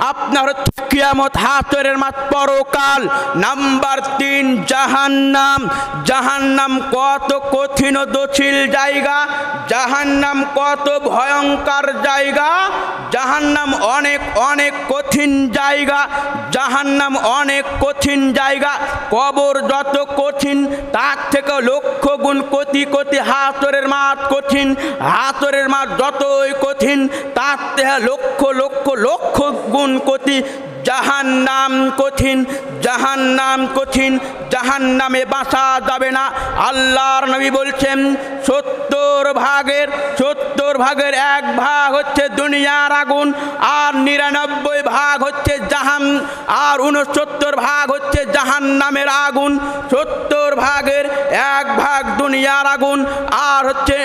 আপনার কিয়ামত হাতরের মাত পরকাল। নাম্বার তিন, জাহান্নাম। জাহান্নাম কত কঠিন জায়গা। জাহান্নাম কত ভয়ঙ্কর জায়গা। জাহান্নাম অনেক অনেক কঠিন জায়গা। জাহান্নাম অনেক কঠিন জায়গা। কবর যত কঠিন, তার থেকে লক্ষ গুণ কোটি কোটি হাতরের মাঠ কঠিন। হাতরের মাঠ যতই কঠিন, তার থেকে লক্ষ লক্ষ লক্ষ গুণ কোটি জাহান নাম কঠিন জাহান নাম কঠিন জাহান নামে বাঁচা যাবে না। আল্লাহর নবী বলছেন, সত্তর ভাগের সত্তর ভাগের এক ভাগ হচ্ছে দুনিয়ার আগুন, আর নিরানব্বই ভাগ হচ্ছে জাহান, আর উনসত্তর ভাগ হচ্ছে জাহান নামের আগুন। সত্তর ভাগের এক ভাগ দুনিয়ার আগুন, আর হচ্ছে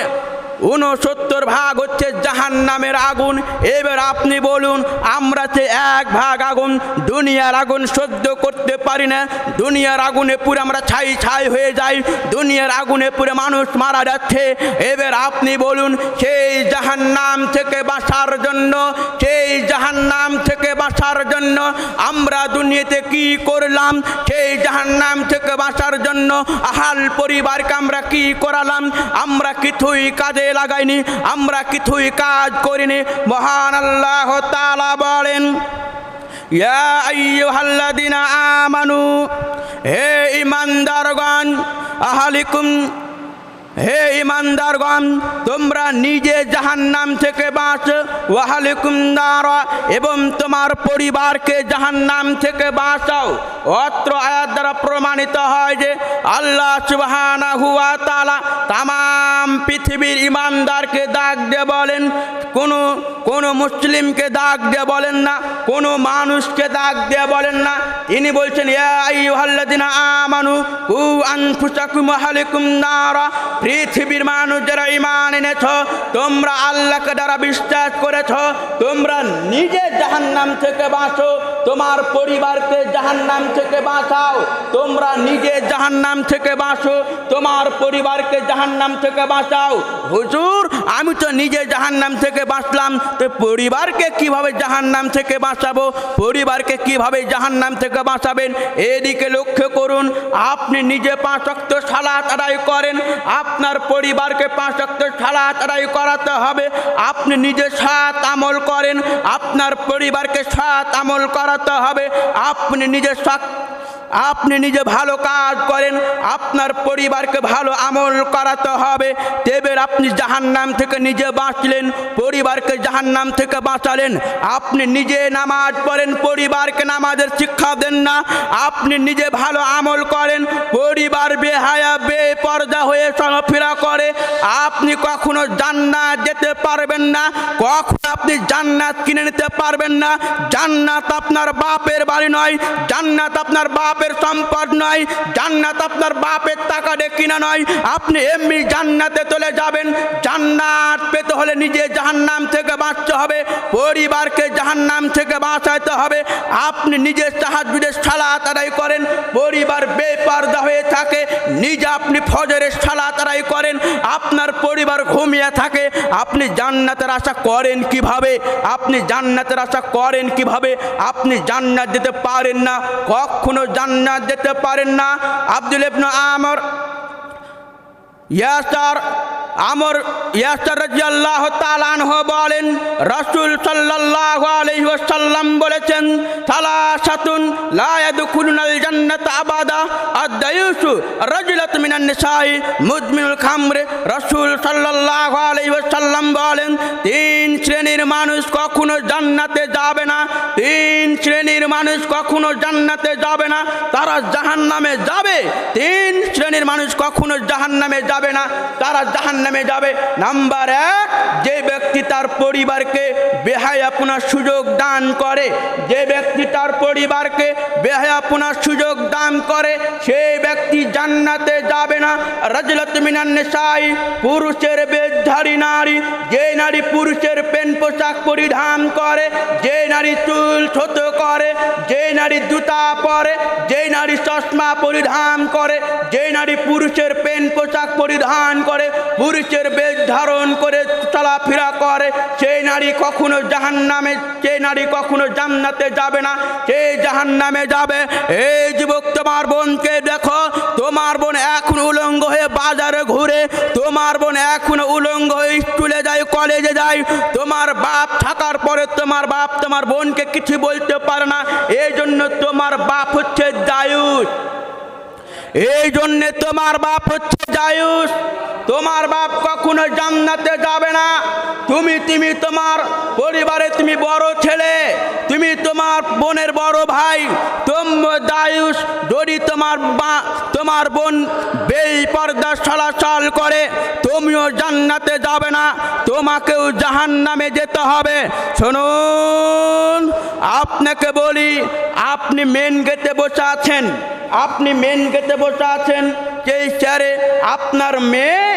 উনসত্তর ভাগ হচ্ছে জাহান নামের আগুন। এবার আপনি বলুন, আমরা যে এক ভাগ আগুন, দুনিয়ার আগুন সহ্য করতে পারি না। দুনিয়ার আগুনে পুরো আমরা ছাই ছাই হয়ে যাই। দুনিয়ার আগুনে পুরো মানুষ মারা যাচ্ছে। এবার আপনি বলুন, সেই জাহান নাম থেকে বাঁচার জন্য, সেই জাহান নাম থেকে বাঁচার জন্য আমরা দুনিয়াতে কি করলাম? সেই জাহান নাম থেকে বাঁচার জন্য আহাল পরিবারকে আমরা কি করালাম? আমরা কিছুই কাজে লাগাইনি আমরা কিছুই কাজ করিনি। মহান আল্লাহ তালা বলেন আমানু হে ইমানদারগণ আহালিকুম হে ইমানদারগণ, তোমরা নিজে জাহান নাম থেকে বাঁচ। ওয়াহালিকুম নারা, এবং তোমার পরিবারকে জাহান নাম থেকে বাঁচাও। অত্র আয়াত দ্বারা প্রমাণিত হয় যে আল্লাহ সুবহানাহু ওয়া তাআলা তাম পৃথিবীর ইমানদারকে ডাক দিয়ে বলেন, কোনো কোনো মুসলিমকে ডাক দিয়ে বলেন না, কোনো মানুষকে দাগ দিয়ে বলেন না। তিনি বলছেন আইয়ুহাল্লাযীনা আমানু কু আনফুসাকুম ওয়া আহলিকুম পৃথিবীর মানুষ যারা ইমান এনেছ, তোমরা আল্লাহকে যারা বিশ্বাস করেছ, তোমরা নিজে জাহান্নাম থেকে বাঁচো। তোমার পরিবারকে জাহান্নাম থেকে বাঁচাও। তোমরা নিজে জাহান নাম থেকে বাঁচো, তোমার পরিবারকে জাহান নাম থেকে বাঁচাও। হুজুর, আমি তো নিজে জাহান্নাম থেকে বাঁচলাম, তো পরিবারকে কীভাবে জাহান নাম থেকে বাঁচাবো? পরিবারকে কীভাবে জাহান্নাম থেকে বাঁচাবেন? এদিকে লক্ষ্য করুন, আপনি নিজে পাঁচ অক্ত সালাত আদায় করেন, আপনার পরিবারকে পাঁচ অক্ত সালাত আদায় করাতে হবে। আপনি নিজে সাত আমল করেন, আপনার পরিবারকে সাত আমল করাতে হবে। আপনি নিজের আপনি নিজে ভালো কাজ করেন, আপনার পরিবারকে ভালো আমল করাতে হবে। তেবের আপনি জাহান্নাম থেকে নিজে বাঁচলেন, পরিবারকে জাহান্নাম থেকে বাঁচালেন। আপনি নিজে নামাজ পড়েন, পরিবারকে নামাজের শিক্ষা দেন না। আপনি নিজে ভালো আমল করেন, পরিবার বেহায়া, বেপর্দা হয়ে চলাফেরা করে। আপনি কখনো জান্নাত যেতে পারবেন না, কখনো আপনি জান্নাত কিনে নিতে পারবেন না। জান্নাত আপনার বাপের বাড়ি নয়, জান্নাত আপনার বাপের সম্পদ নয়, জান্নাত আপনার বাপের টাকা কিনা নয়। আপনি এমনি জান্নাতে চলে যাবেন, জান্নাত পেতে হলে নিজে জাহান্নাম থেকে বাঁচতে হবে, পরিবারকে জাহান্নাম থেকে বাঁচাইতে হবে। আপনি নিজের সাহায্যের সালাত আদায় করেন, পরিবার বেপর্দা হয়ে থাকে, নিজে আপনি ফজরের সালাত আদায় করেন, আপনার পরিবার ঘুমিয়ে থাকে। আপনি জান্নাতের আশা করেন কীভাবে? আপনি জান্নাতের আশা করেন কীভাবে? আপনি জান্নাত দিতে পারেন না, কখনো জান্নাত দিতে পারেন না। আব্দুল ইবনু আমর ইয়াসার আমর ইয়াসার রাজিয়াল্লাহ তালানহ বলেন, রাসূল সাল্লাল্লাহু আলাইহি ওয়াসাল্লাম বলেছেন, সালাসাতুন লা ইয়াদখুলুনাল জান্নাত আবাদা, আদ-দায়ুসু রাজুলাত মিনান নিসাই মুদমিনুল খামরে। রাসূল সাল্লাল্লাহু আলাইহি ওয়াসাল্লাম বলেন, তিন শ্রেণির মানুষ কখনো জান্নাতে যাবে না, তিন শ্রেণির মানুষ কখনো জান্নাতে যাবে না, তারা জাহান্নামে যাবে। তিন শ্রেণির মানুষ কখনো জাহান্নামে যাবে না, তারা জাহান্নামে যাবে। নাম্বার এক, যে ব্যক্তি তার পরিবারকে বেহায়াপনার সুযোগ দান করে, যে ব্যক্তি তার পরিবারকে বেহায়াপনার সুযোগ দান করে, সেই ব্যক্তি জান্নাতে যাবে না। রাজলত মিনান নেশাই পুরুষের বেধারী নারী, যে নারী পুরুষের পেন পোশাক পরিধান করে, যে নারী চুল ছোট করে, যে নারী জুতা পরে, যে নারী চশমা পরিধান করে, যে নারী পুরুষের পেন পোশাক পরিধান করে, পুরুষ পুরুষের বেশ ধারণ করে চলাফেরা করে। সেই নারী কখনো জাহান নামে সেই নারী কখনো জান্নাতে যাবে না সেই জাহান নামে যাবে। এই যুবক, তোমার বোনকে দেখো, তোমার বোন এখন উলঙ্গ হয়ে বাজারে ঘুরে, তোমার বোন এখন উলঙ্গ হয়ে স্কুলে যায়, কলেজে যায়। তোমার বাপ থাকার পরে তোমার বাপ তোমার বোনকে কিছু বলতে পারে না। এই জন্য তোমার বাপ হচ্ছে দায়ুষ এই জন্যে তোমার বাপ হচ্ছে জায়ুস। তোমার বাপ কখনো জান্নাতে যাবে না। তুমি তুমি তোমার পরিবারে তুমি বড় ছেলে। তুমি তোমার বোনের বড় ভাই। তোম দায়ুস যদি তোমার বা তোমার বোন বেই পর্দা চলাচল করে, তুমিও জান্নাতে যাবে না। তোমাকেও জাহান নামে যেতে হবে। শুনুন, আপনাকে বলি, আপনি মেন গেটে বসে আছেন। আপনি মেন গেটে বসে আছেন সেই চেয়ারে আপনার মেয়ে,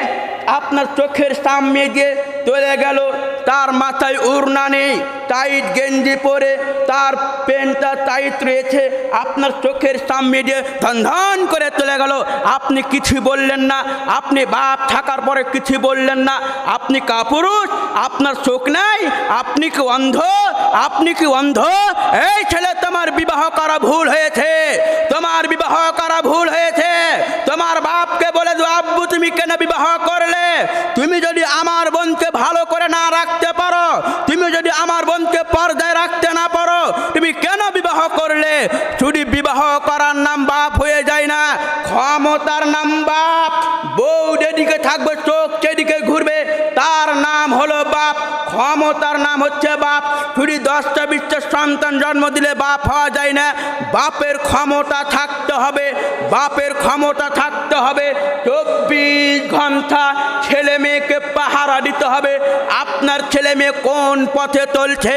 আপনার চোখের সামনে দিয়ে চলে গেল। তার মাথায় উড়না নেই, টাইট গেঞ্জি পরে, তার পেনটা টাইট রয়েছে, আপনার চোখের সামনে দিয়ে ধন করে চলে গেল। আপনি কিছু বললেন না, আপনি বাপ থাকার পরে কিছু বললেন না, আপনি কাপুরুষ, আপনার চোখ নাই, আপনি কি অন্ধ, আপনি কি অন্ধ? এই ছেলে, তোমার বিবাহ করা ভুল হয়েছে, তোমার বিবাহ করা ভুল হয়েছে তোমার বাপকে বলে দো আব্বু তুমি বিবাহ করলে, তুমি যদি আমার বোনকে ভালো করে না রাখতে পারো, তুমি যদি আমার বোনকে পর্দায় রাখতে না পারো, তুমি কেন বিবাহ করলে? যদি বিবাহ করার নাম বাপ হয়ে যায় না, ক্ষমতার নাম বাপ। বউ যেদিকে থাকবে, চোখ ঘুরবে তার নাম হলো বাপ, ক্ষমতার নাম হচ্ছে বাপ। শুধু দশটা বিশটা সন্তান জন্ম দিলে বাপ হওয়া যায় না। বাপের ক্ষমতা থাকতে হবে, বাপের ক্ষমতা থাকতে হবে। চব্বিশ ঘণ্টা ছেলে মেয়েকে পাহারা দিতে হবে। আপনার ছেলে মেয়ে কোন পথে চলছে?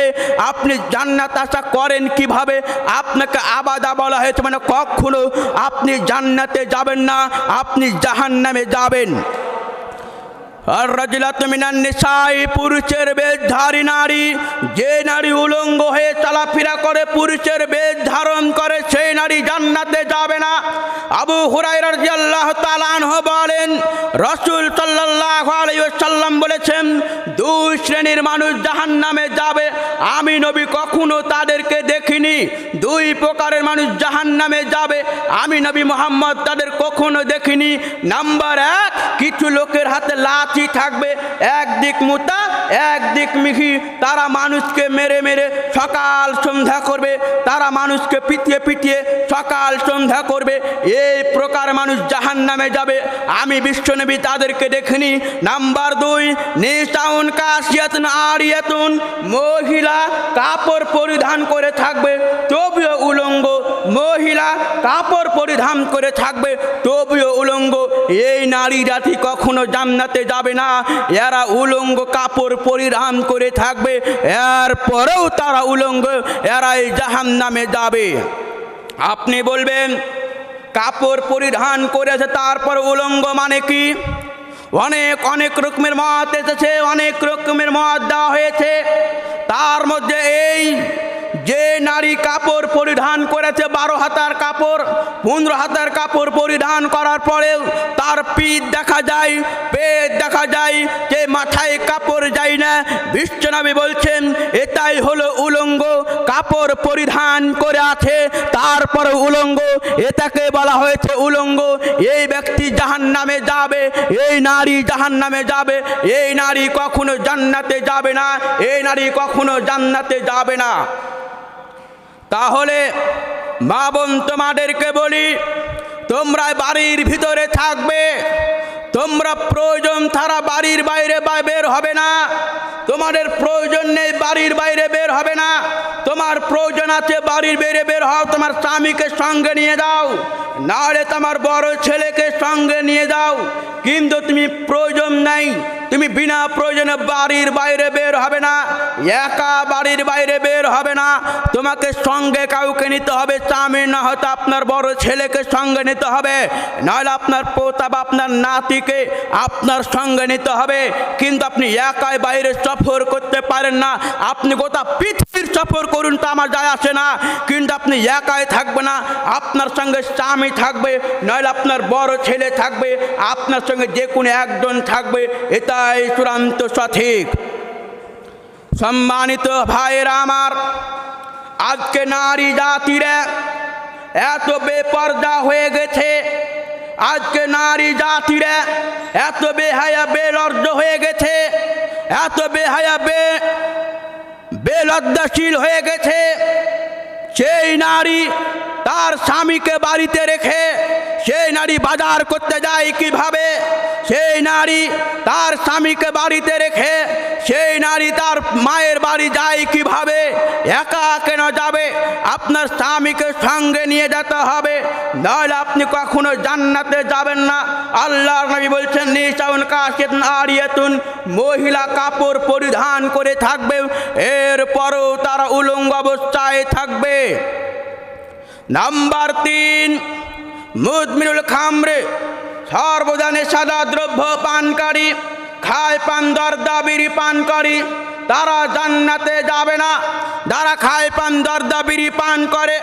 আপনি জান্নাত আশা করেন কীভাবে? আপনাকে আবাদা বলা হয়েছে মানে কখনো আপনি জান্নাতে যাবেন না, আপনি জাহান্নামে যাবেন আর রাজিলাত মিনান নিসাই পুরুষের বেশ ধারী নারী, যে নারী উলঙ্গ হয়ে চলাফেরা করে, পুরুষের বেশ ধারণ করে, সেই নারী জান্নাতে যাবে না। আবু হুরাই রাজিয়াল্লাহ তালানহ বলেন, রসুল সাল্লাহ সাল্লাম বলেছেন, দুই শ্রেণির মানুষ জাহান নামে যাবে। আমি নবী কখনো তাদেরকে দেখিনি। দুই প্রকারের মানুষ জাহান নামে যাবে। আমি নবী মোহাম্মদ তাদের কখনো দেখিনি। নাম্বার এক, কিছু লোকের হাতে লাঠি থাকবে একদিক মুতা একদিক মিহি। তারা মানুষকে মেরে মেরে সকাল সন্ধ্যা করবে, তারা মানুষকে পিটিয়ে পিটিয়ে সকাল সন্ধ্যা করবে। এই প্রকার মানুষ জাহান নামে যাবে। আমি বিশ্বনবী তাদেরকে দেখিনি। নাম্বার দুই নিশাউন কাশিয়াতুন আরিয়াতুন মহিলা কাপড় পরিধান করে থাকবে। তবিও মহিলা কাপড় পরিধান করে থাকবে, তবুও উলঙ্গ। এই নারী জাতি কখনো জান্নাতে যাবে না। এরা উলঙ্গ কাপড় পরিধান করে থাকবে, এরপরেও তারা উলঙ্গ এরা এই জাহান নামে যাবে। আপনি বলবেন, কাপড় পরিধান করেছে তারপর উলঙ্গ মানে কি? অনেক অনেক রকমের মত এসেছে, অনেক রকমের মত দেওয়া হয়েছে। তার মধ্যে এই যে নারী কাপড় পরিধান করেছে বারো হাতার কাপড়, পনেরো হাতার কাপড় পরিধান করার পরেও তার পিঠ দেখা যায়, পেট দেখা যায়, যে মাথায় কাপড় যায় না। বিশ্বনবী বলছেন, এটাই হলো উলঙ্গ কাপড় পরিধান করে আছে, তারপর উলঙ্গ, এটাকে বলা হয়েছে উলঙ্গ। এই ব্যক্তি জাহান নামে যাবে, এই নারী জাহান নামে যাবে, এই নারী কখনো জান্নাতে যাবে না, এই নারী কখনো জান্নাতে যাবে না। তাহলে মা বোন তোমাদেরকে বলি, তোমরা বাড়ির ভিতরে থাকবে, তোমরা প্রয়োজন ছাড়া বাড়ির বাইরে বের হবে না, তোমাদের প্রয়োজন নেই বাড়ির বাইরে বের হবে না, তোমার প্রয়োজন আছে বাড়ির বাইরে বের হও, তোমার স্বামীকে সঙ্গে নিয়ে যাও, নাহলে তোমার বড় ছেলেকে সঙ্গে নিয়ে যাও, কিন্তু তুমি প্রয়োজন নাই তুমি বিনা প্রয়োজনে বাড়ির বাইরে বের হবে না, একা বাড়ির বাইরে বের হবে না। তোমাকে সঙ্গে কাউকে নিতে হবে, স্বামী না হয়তো আপনার বড় ছেলেকে সঙ্গে নিতে হবে, নাহলে আপনার পোতা বা আপনার নাতিকে আপনার সঙ্গে নিতে হবে। কিন্তু আপনি একাই বাইরে সফর করতে পারেন না, আপনি গোটা পৃথিবীর সফর করুন তো আমার যায় আসে না। কিন্তু আপনি একাই থাকবে না। আপনার সঙ্গে স্বামী থাকবে, নইলে আপনার বড় ছেলে থাকবে, আপনার সঙ্গে যে কোনো একজন থাকবে, এটাই চূড়ান্ত সঠিক। সম্মানিত ভাইয়েরা আমার, আজকে নারী জাতিরা এত বেপর্দা হয়ে গেছে। আজকে নারী জাতিরা এত বেহায়া, বেলজ্জ হয়ে গেছে। এত বেহায়া, বে বেলজ্জাশীল হয়ে গেছে। সেই নারী তার স্বামীকে বাড়িতে রেখে সেই নারী বাজার করতে যায় কীভাবে? সেই নারী তার স্বামীকে বাড়িতে রেখে সেই নারী তার মায়ের বাড়ি যায় কীভাবে? একা কেন যাবে? আপনার স্বামীকে সঙ্গে নিয়ে যেতে হবে। নাহলে আপনি কখনো জান্নাতে যাবেন না। আল্লাহর নবী বলছেন নিশাউন কাশেত আরিয়াতুন, মহিলা কাপড় পরিধান করে থাকবে, এরপরও তারা উলঙ্গ অবস্থায় থাকবে। নাম্বার তিন মুদমিনুল খামরে সর্বদা নেশাদা দ্রব্য পানকারী। খায় পান দরদা বিড়ি করে, তারা জান্নাতে যাবে না। যারা খায় পান দরদা বিড়ি পান করে,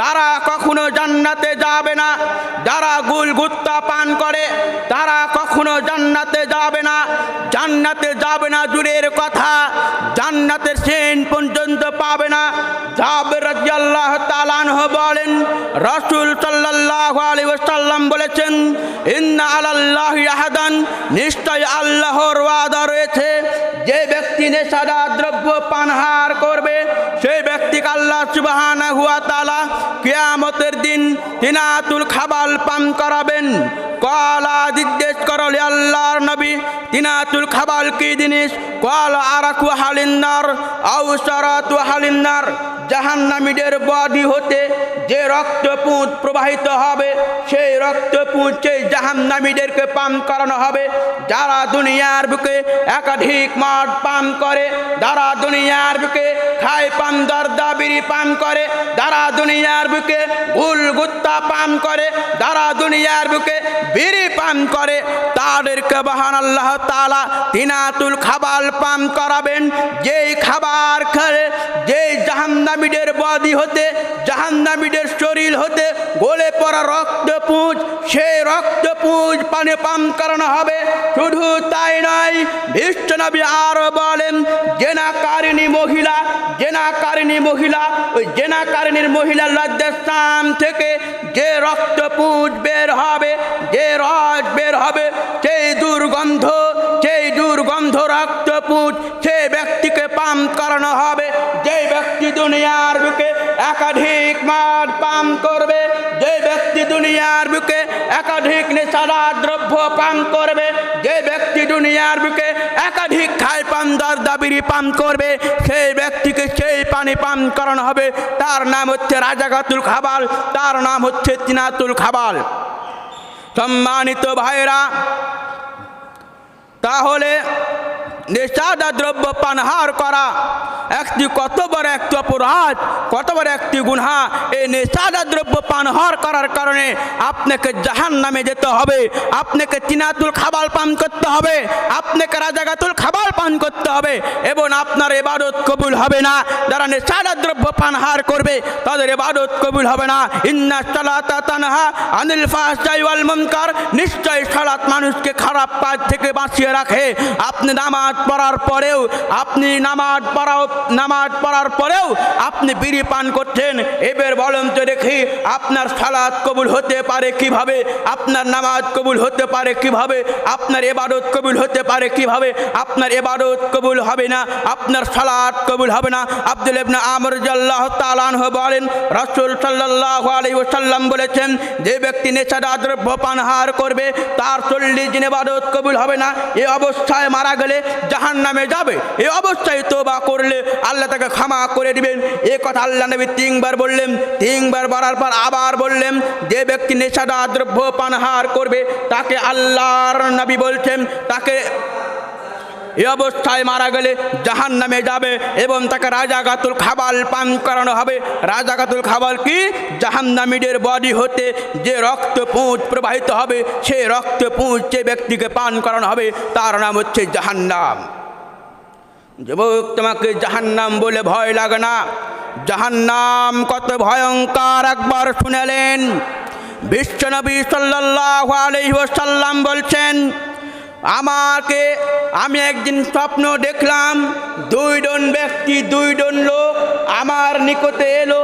তারা কখনো জান্নাতে যাবে না। যারা গুল গুত্তা পান করে, তারা কখনো জান্নাতে যাবে না। জান্নাতে যাবে না দূরের কথা। জান্নাতের সেন পর্যন্ত পাবে না। জাবের রাজিয়াল্লাহ তালানহ বলেন, রসুল সাল্লাল্লাহু আলাইহি ওয়াসাল্লাম বলেছেন, ইন্না আলাল্লাহি আহাদান। নিশ্চয় আল্লাহর ওয়াদা রয়েছে। যে ব্যক্তি নেশাদা দ্রব্য পানহার করবে, সেই ব্যক্তিকে আল্লাহ সুবাহানা হুয়া তাআলা কেয়ামতের দিন তিনাতুল খাবাল পান করাবেন। কলা জিজ্ঞেস করলে আল্লাহর নবী, তিনাতুল খাবাল কি জিনিস? কল আরাকু হালিন্নার, আউসারাতু হালিন্নার, জাহান্নামীদের বডি হতে যে রক্তপুঁজ প্রবাহিত হবে, সেই রক্তপুঁজ সেই জাহান্নামীদেরকে পান করানো হবে। যারা দুনিয়ার বুকে একাধিক মাঠ পান করে, যারা দুনিয়ার বুকে খায় পান, দরদা বিড়ি পান করে, যারা দুনিয়ার বুকে গুল গুত্তা পান করে, যারা দুনিয়ার বুকে বিড়ি পান করে, তাদেরকে বাহান আল্লাহ তালা তিনাতুল খাবার পান করাবেন। যেই খাবার খেলে, যেই জাহান্নামীদের বদি হতে, জাহান্নামীদের শরীর হতে, গলে পড়া রক্ত পুঁজ, সেই রক্ত পুঁজ পানে পান করানো হবে। শুধু তাই নয় বিশ্বনবী আরও বলেন, জেনাকারিণী মহিলা জেনাকারিণী মহিলা, ওই জেনাকারিণীর মহিলার লজ্জাস্থান থেকে যে রক্ত পুঁজ বের হবে, যে রস বের হবে। সেই দুর্গন্ধ সেই দুর্গন্ধ রক্ত পুঁজ সেই ব্যক্তিকে পান করানো হবে। যে ব্যক্তি দুনিয়ার বুকে একাধিক মাঠ পান করবে যে ব্যক্তি দুনিয়ার বুকে একাধিক নেশাদা দ্রব্য পান করবে যে ব্যক্তি দুনিয়ার বুকে একাধিক খায় পান দর দাবিরি পান করবে, সেই ব্যক্তিকে সেই পানি পান করানো হবে। তার নাম হচ্ছে রাজাগাতুল খাবাল, তার নাম হচ্ছে তিনাতুল খাবাল। সম্মানিত ভাইরা তাহলে নেশাদা দ্রব্য পানহার করা একটি কত বড় একটি অপরাধ, কত বড় একটি গুনহা, এই নেশাদা দ্রব্য পানহার করার কারণে আপনাকে জাহান নামে যেতে হবে, আপনাকে চিনাতুল খাবার পান করতে হবে, আপনাকে রাজাগাতুল খাবার পান করতে হবে, এবং আপনার এবাদত কবুল হবে না। যারা নেশাদা দ্রব্য পানহার করবে, তাদের এবাদত কবুল হবে না। ইন্না সালাতা তানহা আনিল ফাহশাই ওয়াল মুনকার, নিশ্চয় সালাত মানুষকে খারাপ কাজ থেকে বাঁচিয়ে রাখে। আপনি নামাজ পড়ার পরেও, আপনি নামাজ পড়াও নামাজ পড়ার পরেও আপনি বিড়ি পান করছেন। এবার বলেন তো দেখি, আপনার সালাত কবুল হতে পারে কীভাবে? আপনার নামাজ কবুল হতে পারে কীভাবে? আপনার এবাদত কবুল হতে পারে কীভাবে? আপনার এবাদত কবুল হবে না, আপনার সালাত কবুল হবে না। আব্দুল ইবনে আমর জাল্লাহ বলেন, রাসূল সাল্লাল্লাহু আলাইহি ওয়াসাল্লাম বলেছেন, যে ব্যক্তি নেশাদা দ্রব্য পানহার করবে, তার চল্লিশ দিন এবাদত কবুল হবে না। এ অবস্থায় মারা গেলে জাহান নামে যাবে। এ অবস্থায় তোবা করলে আল্লাহ তাকে ক্ষমা করে দিবেন। এ কথা আল্লাহ নবী তিনবার বললেন। তিনবার বলার পর আবার বললেন, যে ব্যক্তি নেশাদা দ্রব্য পানহার করবে, তাকে আল্লাহর নবী বলছেন, তাকে এই অবস্থায় মারা গেলে জাহান নামে যাবে এবং তাকে রাজা রাজাগাতুল খাবার পান করানো হবে। রাজা রাজাগাতুল খাবার কি? জাহান্নামীদের বডি হতে যে রক্ত পুঁজ প্রবাহিত হবে, সেই রক্ত পুঁজ যে ব্যক্তিকে পান করানো হবে, তার নাম হচ্ছে জাহান্নাম। যুবক, তোমাকে জাহান্নাম বলে ভয় লাগে না। জাহান্নাম কত ভয়ঙ্কর, একবার শুনেলেন। বিশ্বনবী সাল্লাহ আলহ্লাম বলছেন, আমাকে, আমি একদিন স্বপ্ন দেখলাম, দুইজন ব্যক্তি, দুইজন লোক আমার নিকটে এলো,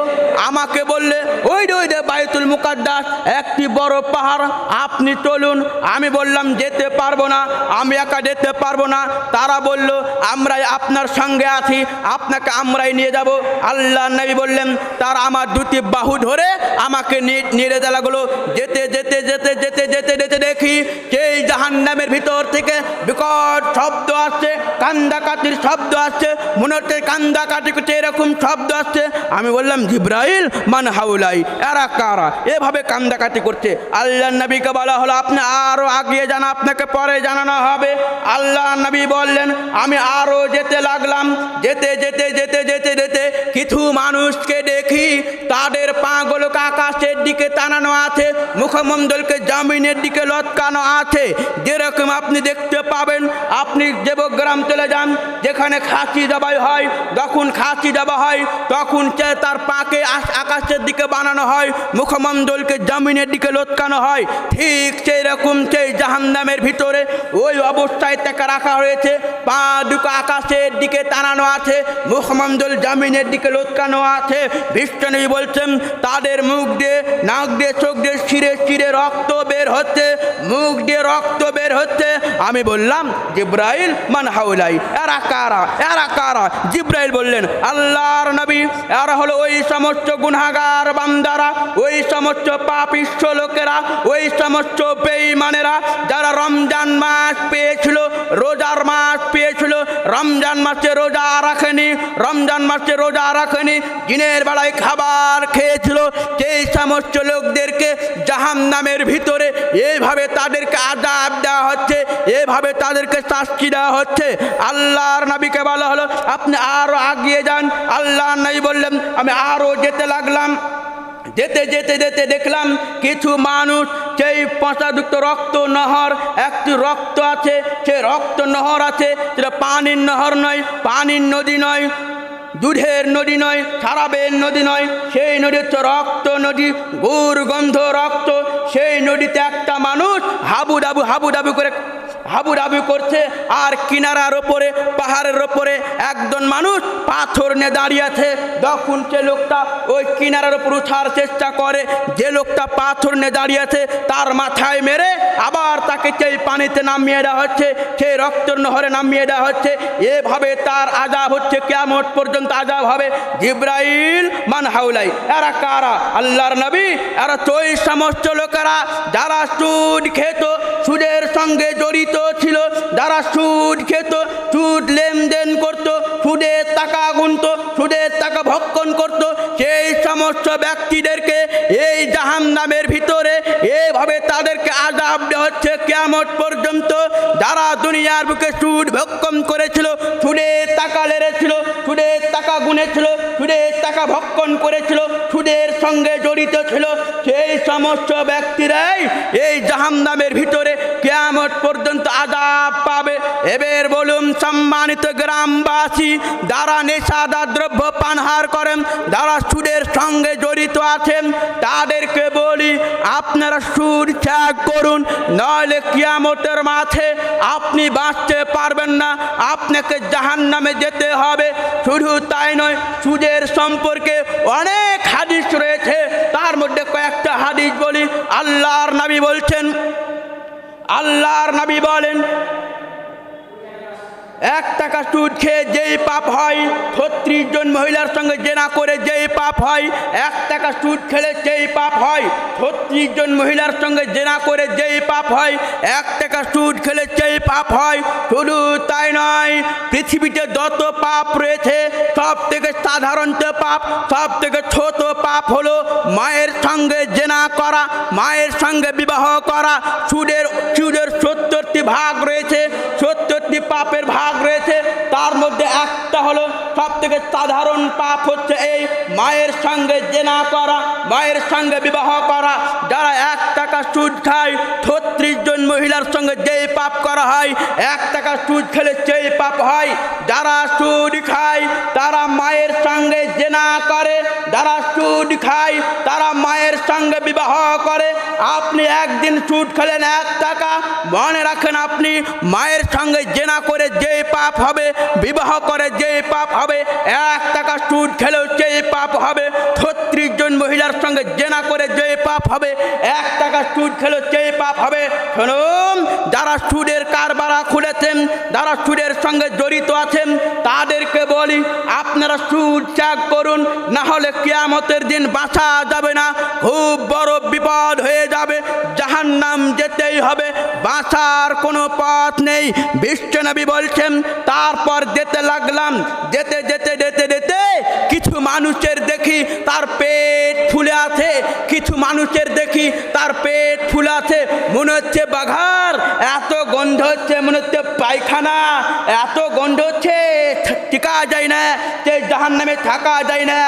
আমাকে বললে, ওই ওই রে বায়তুল মুকাদ্দাস, একটি বড় পাহাড়, আপনি চলুন। আমি বললাম, যেতে পারব না, আমি একা যেতে পারব না। তারা বলল, আমরাই আপনার সঙ্গে আছি, আপনাকে আমরাই নিয়ে যাব। আল্লাহ নবী বললেন, তার আমার দুটি বাহু ধরে আমাকে নিয়ে নিয়ে লাগল। যেতে যেতে যেতে যেতে যেতে যেতে দেখি সেই জাহান্নামের ভিতর থেকে বিকট শব্দ আসছে কান্দাকাটির শব্দ আসছে মনে হচ্ছে কান্দাকাটি করছে এরকম শব্দ আসছে। আমি বললাম, জিব্রাইল, মান হাউলাই, এরা কারা? এভাবে কান্দাকাটি করছে। আল্লাহ নবীকে বলা হলো, আপনি আরও আগিয়ে যান, আপনাকে পরে জানানো হবে। আল্লাহ নবী বললেন, আমি আরও যেতে লাগলাম। যেতে যেতে যেতে যেতে যেতে কিছু মানুষকে দেখি, তাদের পাগুলোকে আকাশের দিকে টানানো আছে, মুখমণ্ডলকে জামিনের দিকে লটকানো আছে। যেরকম আপনি দেখতে পাবেন আপনি দেবগ্রাম চলে যান, যেখানে খাসি জবাই হয়, যখন খাসি দেওয়া হয়, তখন সে তার পাকে আকাশের দিকে বানানো হয়, মুখমণ্ডলকে জমিনের দিকে লটকানো হয়। ঠিক সেই রকম সেই জাহান্নামের ভিতরে ওই অবস্থায় তাকে রাখা হয়েছে। পা দুটো আকাশের দিকে টানানো আছে, মুখমণ্ডল জমিনের দিকে লটকানো আছে। বিষ্ণু বলছেন, তাদের মুখ দিয়ে, নাক দিয়ে, চোখ দিয়ে শিরে শিরে রক্ত বের হচ্ছে, মুখ দিয়ে রক্ত বের হচ্ছে। আমি বললাম জিব্রাইল মান হাউলাই। এরা কারা? এরা কারা? জিব্রাইল বললেন, আল্লাহর নবী, এরা হলো ওই সমস্ত গুনাগার বান্দারা, ওই সমস্ত পাপিষ্ঠ লোকেরা, ওই সমস্ত বেঈমানেরা যারা রমজান মাস পেয়েছিল, রোজার মাস পেয়েছিল, রমজান মাসে রোজা রাখেনি, রমজান মাসে রোজা রাখেনি, দিনের বেলায় খাবার খেয়েছিল সেই সমস্ত লোকদেরকে জাহান নামের ভিতরে এইভাবে তাদেরকে আজাব দেওয়া হচ্ছে, এভাবে তাদেরকে শাস্তি দেওয়া হচ্ছে আল্লাহর নবীকে বলা হলো। আপনি আরও আগিয়ে যান। আল্লাহর নবী বললেন, আমি আরও যেতে লাগলাম। যেতে যেতে যেতে দেখলাম কিছু মানুষ সেই পশাযুক্ত রক্ত নহর, একটি রক্ত আছে, সে রক্ত নহর আছে, সেটা পানির নহর নয়, পানির নদী নয়, দুধের নদী নয় সারাবের নদী নয়, সেই নদী হচ্ছে রক্ত নদী, গুড় গন্ধ রক্ত, সেই নদীতে একটা মানুষ হাবু ডাবু হাবু ডাবু করে হাবু ডাবু করছে, আর কিনারার ওপরে, পাহাড়ের ওপরে একজন মানুষ পাথর নিয়ে দাঁড়িয়ে আছে। তখন সে লোকটা ওই কিনারার ওপর উঠার চেষ্টা করে। যে লোকটা পাথর নিয়ে দাঁড়িয়ে আছে, তার মাথায় মেরে আবার তাকে সেই পানিতে নামিয়ে দেওয়া হচ্ছে, সেই রক্তর নহরে নামিয়ে দেওয়া হচ্ছে। এভাবে তার আজাব হচ্ছে কেমন পর্যন্ত আজাব হবে। জিব্রাইল মান হাউলাই, এরা কারা? আল্লাহর নবী, এরা তো ওই সমস্ত লোকেরা যারা সুদ খেত, সুদের সঙ্গে জড়িত ছিল যারা সুদ খেত সুদ লেনদেন করত সুদের টাকা গুনত সুদের টাকা ভক্ষণ করত সেই সমস্ত ব্যক্তিদেরকে এই জাহান নামের ভিতরে এভাবে তাদেরকে আজাব দেওয়া হচ্ছে কেমন পর্যন্ত যারা দুনিয়ার বুকে সুদ ভক্ষণ করেছিল সুদের টাকা লেড়েছিল সুদের টাকা গুনেছিল সুদের টাকা ভক্ষণ করেছিল, সুদের সঙ্গে জড়িত ছিল, সেই সমস্ত ব্যক্তিরাই এই জাহান্নামের ভিতরে কেয়ামত পর্যন্ত আজাব পাবে। এবার বলুন, সম্মানিত গ্রামবাসী, যারা নেশাদার দ্রব্য পানহার করেন, যারা সুদের সঙ্গে জড়িত আছেন, তাদেরকে বলি আপনারা সুদ ত্যাগ করুন, নইলে কিয়ামতের মাঠে আপনি বাঁচতে পারবেন না, আপনাকে জাহান নামে যেতে হবে। শুধু তাই নয়, সুদের সম্পর্কে অনেক হাদিস রয়েছে, তার মধ্যে কয়েকটা হাদিস বলি। আল্লাহর নবী বলছেন, আল্লাহর নবী বলেন এক টাকা সুদ খেয়ে যেই পাপ হয়, ছত্রিশ জন মহিলার সঙ্গে জেনা করে যেই পাপ হয়, এক টাকা সুদ খেলে যেই পাপ হয়, ছত্রিশ জন মহিলার সঙ্গে জেনা করে যেই পাপ হয়, এক টাকা সুদ খেলে যেই পাপ হয়, শুধু তাই নয়, পৃথিবীতে যত পাপ রয়েছে সব থেকে সাধারণ যে পাপ সব থেকে ছোট পাপ হলো মায়ের সঙ্গে জেনা করা, মায়ের সঙ্গে বিবাহ করা, সুদের সুদের সত্তরটি ভাগ রয়েছে, সত্তরটি পাপের ভাগ রয়েছে তার মধ্যে একটা হলো সব থেকে সাধারণ পাপ হচ্ছে এই মায়ের সঙ্গে জেনা করা, মায়ের সঙ্গে বিবাহ করা। যারা এক টাকা সুদ খায়, ছত্রিশ জন মহিলার সঙ্গে যেই পাপ করা হয়, এক টাকা সুদ খেলে সেই পাপ হয়। যারা সুদ খায়, তারা মায়ের সঙ্গে জেনা করে। যারা সুদ খায়, তারা মায়ের সঙ্গে বিবাহ করে। আপনি একদিন সুদ খেলেন এক টাকা, মনে রাখেন আপনি মায়ের সঙ্গে জেনা করে যে পাপ হবে বিবাহ করে যে পাপ হবে, এক টাকা সুদ খেলেও সেই পাপ হবে ছত্রিশ জন মহিলার সঙ্গে জেনা করে যে পাপ হবে, এক টাকা সুদ খেলেও সেই পাপ হবে, শুনুন, যারা সুদের কারবারা খুলেছেন, যারা সুদের সঙ্গে জড়িত আছেন, তাদেরকে বলি, আপনারা সুদ ত্যাগ করুন, না হলে কিয়ামতের দিন বাঁচা যাবে না, খুব বড় বিপদ হয়ে যাবে। হবে। বাঁচার কোনো পথ নেই। বিশ্বনবী বলছেন, তারপর যেতে লাগলাম। যেতে যেতে যেতে যেতে কিছু মানুষের দেখি তার পেট ফুলে আছে। মানুষের দেখি তার পেট ফুলে আছে মনে হচ্ছে বাঘার, এত গন্ধ হচ্ছে, মনে হচ্ছে পায়খানা, এত গন্ধ হচ্ছে টিকা যায় না, যে জাহান নামে থাকা যায় না।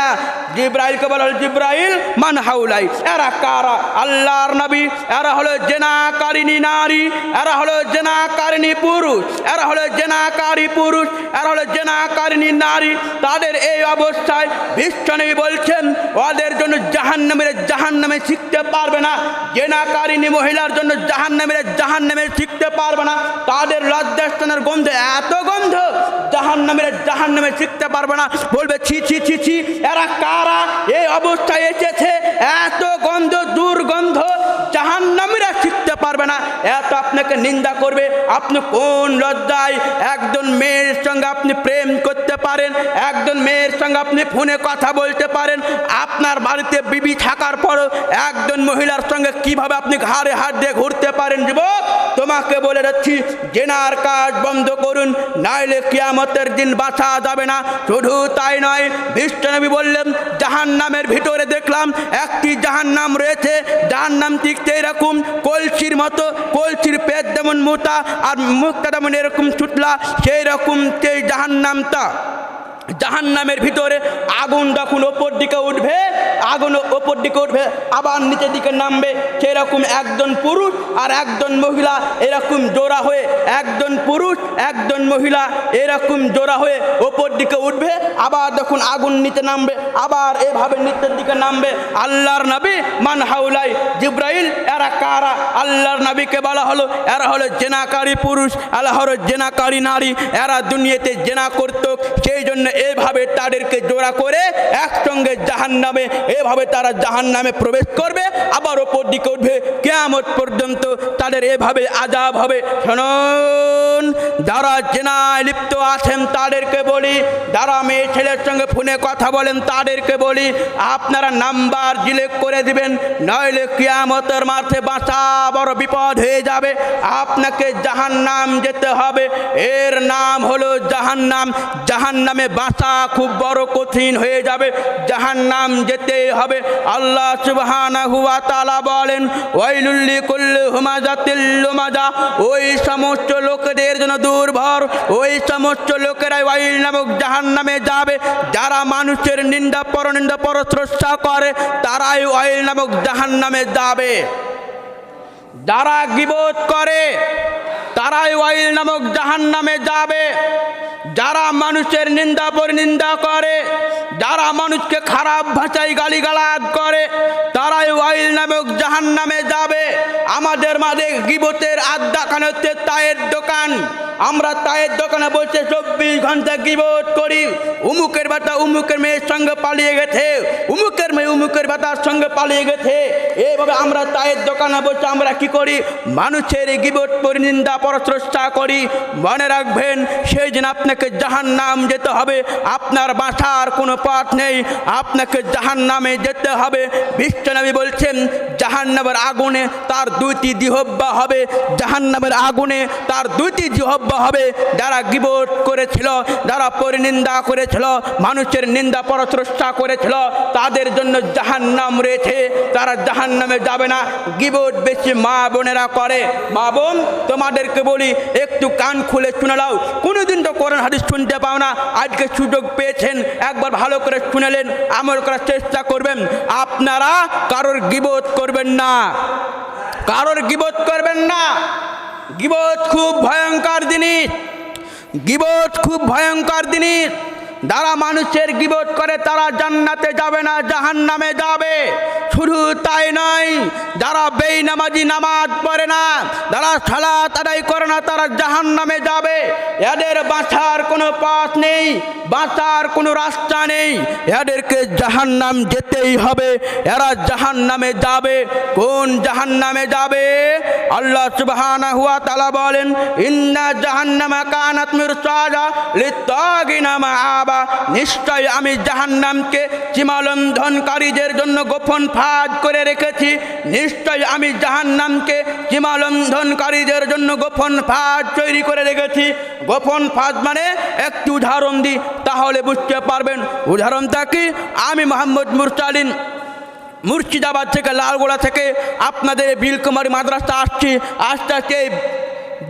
জিব্রাইলকে বলা হলো, জিব্রাইল মান হাউলাই এরা কারা? আল্লাহর নবী, এরা হলো জেনাকারিনী নারী, এরা হলো জেনাকারিনী পুরুষ, এরা হলো জেনাকারী পুরুষ, এরা হলো জেনাকারিনী নারী। তাদের এই অবস্থায় বিশ্বনবী বলছেন, ওদের জন্য জাহান নামের জাহান নামে শিখতে পারবে না। জেনাকারিনী মহিলার জন্য জাহান নামের জাহান নামের শিখতে পারবে না। তাদের লজ্জাস্থানের গন্ধ এত গন্ধ জাহান নামের জাহান নামে শিখতে পারবে না। বলবে, ছি ছি ছি ছি, এরা কারা? এই অবস্থায় এসেছে। এত গন্ধ, দুর্গন্ধ জাহান নামীরা শিখতে পারবে না এত আপনাকে নিন্দা করবে। আপনি কোন লজ্জায় একজন মেয়ের সঙ্গে আপনি প্রেম করতে পারেন, একজন মেয়ের সঙ্গে আপনি ফোনে কথা বলতে পারেন, আপনার বাড়িতে বিবি থাকার পরও একজন মহিলার সঙ্গে কীভাবে আপনি ঘাড়ে হাত দিয়ে ঘুরতে পারেন যুবক? তোমাকে বলে যাচ্ছি, জেনার কাজ বন্ধ করুন, নাইলে কিয়ামতের দিন বাঁচা যাবে না। শুধু তাই নয় বিশ্বনবী বললেন জাহান নামের ভিতরে দেখলাম, একটি জাহান নাম রয়েছে জাহান নাম ঠিক এরকম কলসির মতো, কলসির পেট যেমন মোটা আর মুখটা যেমন এরকম ছুটলা সেই রকম সেই জাহান নামটা জাহান নামের ভিতরে আগুন যখন ওপর দিকে উঠবে, আগুন ওপর দিকে উঠবে, আবার নিচের দিকে নামবে। সেরকম একজন পুরুষ আর একজন মহিলা এরকম জোড়া হয়ে, একজন পুরুষ, একজন মহিলা এরকম জোড়া হয়ে ওপর দিকে উঠবে, আবার যখন আগুন নিচে নামবে, আবার এভাবে নিচের দিকে নামবে। আল্লাহর নবী মান হাউলাই জিব্রাইল, এরা কারা? আল্লাহর নবীকে বলা হলো, এরা হলো জেনাকারী পুরুষ, এরা হলো জেনাকারী নারী, এরা দুনিয়াতে জেনা করত, সেই জন্য এভাবে তাদেরকে জোড়া করে একসঙ্গে জাহান নামে এভাবে তারা জাহান নামে প্রবেশ করবে, আবার ওপর দিকে উঠবে। কেয়ামত পর্যন্ত তাদের এভাবে আজাব হবে। শুনুন, যারা জেনায় লিপ্ত আছেন তাদেরকে বলি, যারা মেয়ে ছেলের সঙ্গে ফোনে কথা বলেন তাদেরকে বলি, আপনারা নাম্বার জিলেক করে দিবেন, নইলে কেয়ামতের মাঠে বাঁচা বড় বিপদ আপনাকে জাহান নাম যেতে হবে। এর নাম হলো জাহান নাম জাহান নামে বাঁচা খুব বড় কঠিন হয়ে যাবে। জাহান নাম যেতে হবে। আল্লাহ সুবহানাহু ওয়া তাআলা বলেন ওয়াইলুল্লি কুল্লি হুমাজাতিল লুমাজা। ওই সমস্ত লোকেদের জন্য দুর্ভর। ওই সমস্ত লোকেরাই ওয়াইল নামক জাহান নামে যাবে। যারা মানুষের নিন্দা পরনিন্দা পরশ্রষ্ঠা করে, তারাই ওয়াইল নামক জাহান নামে যাবে। যারা গিবোধ করে তারাই ওয়াইল নামক জাহান নামে যাবে। যারা মানুষের নিন্দা পরিনিন্দা করে, যারা মানুষকে খারাপ ভাষায় গালিগালাজ করে, তারাই ওয়াইল নামক জাহান নামে যাবে। আমাদের মাঝে গিবতের আড্ডাখানে হচ্ছে তায়ের দোকান। আমরা তায়ের দোকানে বসে চব্বিশ ঘণ্টা গিবত করি। উমুকের বাতা উমুকের মেয়ের সঙ্গে পালিয়ে গেছে। উমুকের মেয়ে উমুকের বাতার সঙ্গে পালিয়ে গেছে। এইভাবে আমরা তায়ের দোকানে বসে আমরা কি করি? মানুষের গিবত পরিনিন্দা পরশ্রষ্ঠা করি। মনে রাখবেন, সেই দিন আপনাকে জাহান নাম যেতে হবে। আপনার বাঁচার কোনো পথ নেই। আপনাকে জাহান নামে যেতে হবে। বিশ্বনবী বলছেন জাহান জাহান্নামের আগুনে তার দুইটি জিহব্বা হবে। জাহান্নামের আগুনে তার দুইটি জিহব্বা হবে। যারা গিবট করেছিল, যারা পরিনিন্দা করেছিল, মানুষের নিন্দা পরশ্রষ্ঠা করেছিল, তাদের জন্য জাহান্নাম রয়েছে। তারা জাহান্নামে যাবে না। গিবট বেশি মা বোনেরা করে। মা বোন, তোমাদেরকে বলি, একটু কান খুলে শুনে নাও। কোনোদিন তো কোরআন হাদিস শুনতে পাও না, আজকে সুযোগ পেয়েছেন, একবার ভালো করে শুনেলেন আমল করার চেষ্টা করবেন। আপনারা কারোর গিবোধ করবেন না। কারোর গিবত করবেন না। গিবত খুব ভয়ঙ্কর জিনিস। গিবত খুব ভয়ঙ্কর জিনিস। যারা মানুষের গিবত করে তারা জান্নাতে যাবে না, জাহান্নামে যাবে। শুধু তাই নয়, যারা বেইনামাজি নামাজ পড়ে না, যারা সালাত আদায় করে না, তারা জাহান্নামে যাবে। এদের বাঁচার কোনো পথ নেই, বাঁচার কোনো রাস্তা নেই। এদেরকে জাহান্নাম যেতেই হবে, এরা জাহান্নামে যাবে। কোন জাহান্নামে যাবে? আল্লাহ সুবহানাহু ওয়া তাআলা বলেন, ইন্না জাহান্নামা কানাত মিরসাদা লিত্তাগিনা মাআবা। নিশ্চয় আমি জাহান্নামকে চিমালন্ধনকারীদের জন্য গোপন ফাঁদ করে রেখেছি। নিশ্চয় আমি জাহান্নামকে চিমালন্ধনকারীদের জন্য গোপন ফাঁদ তৈরি করে রেখেছি। গোপন ফাঁদ মানে একটি উদাহরণ দিই, তাহলে বুঝতে পারবেন। উদাহরণটা কি? আমি মোহাম্মদ মুরসালিন মুর্শিদাবাদ থেকে লালগোড়া থেকে আপনাদের বিলকুমারী মাদ্রাসা আসছি। আস্তে আস্তে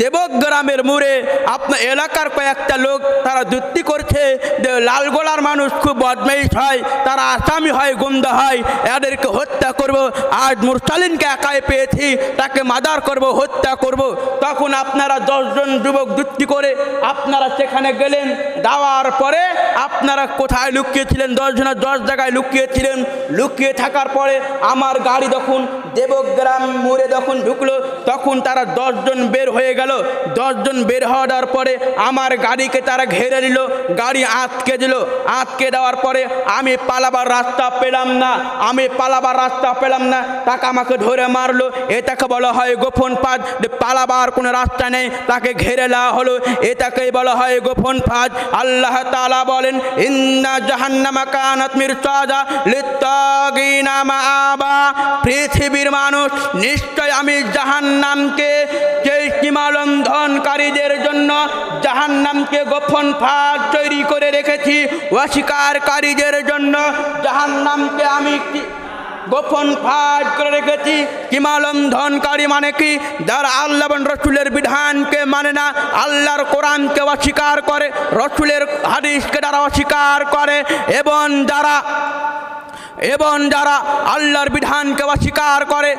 দেবগ্রামের মোড়ে আপনার এলাকার কয়েকটা লোক তারা যুক্তি করছে যে লালগোলার মানুষ খুব বদমাইশ হয়, তারা আসামি হয় গুন্দা হয়, এদেরকে হত্যা করব। আজ মুরসালিনকে একাই পেয়েছি, তাকে মাদার করব, হত্যা করব। তখন আপনারা দশজন যুবক যুক্তি করে আপনারা সেখানে গেলেন। যাওয়ার পরে আপনারা কোথায় লুকিয়েছিলেন দশজনের দশ জায়গায় লুকিয়েছিলেন লুকিয়ে থাকার পরে আমার গাড়ি যখন দেবগ্রাম মোড়ে যখন ঢুকলো, তখন তারা দশজন বের হয়ে গেল। দশজন বের হওয়ার পরে আমার গাড়িকে তারা ঘেরে নিল, গাড়ি আটকে দিল। আটকে দেওয়ার পরে আমি পালাবার রাস্তা পেলাম না, আমি পালাবার রাস্তা পেলাম না। তাকে আমাকে ধরে মারলো। এটাকে বলা হয় গোপন ফাঁদ। পালাবার কোনো রাস্তা নেই, তাকে ঘেরে নেওয়া হলো। এটাকেই বলা হয় গোপন ফাঁদ। আল্লাহ তালা বলেন, ইন্না জাহান্নামা কানাত মিরসাদা লিত্তাগিনা মাআবা। পৃথিবীর মানুষ, নিশ্চয় আমি জাহান্নামকে, যেই সীমালঙ্ঘনকারীদের জন্য জাহান্নামকে গোপন ফাঁদ তৈরি করে রেখেছি, অস্বীকারীদের জন্য জাহান্নামকে আমি কি- গোপন ফাঁদ করে রেখেছি। কিমালন্ধনকারী মানে কি? যারা আল্লাহ রসুলের বিধানকে মানে না, আল্লাহর কোরআনকে অস্বীকার করে, রসুলের হাদিসকে যারা অস্বীকার করে, এবং যারা এবং যারা আল্লাহর বিধানকে অস্বীকার করে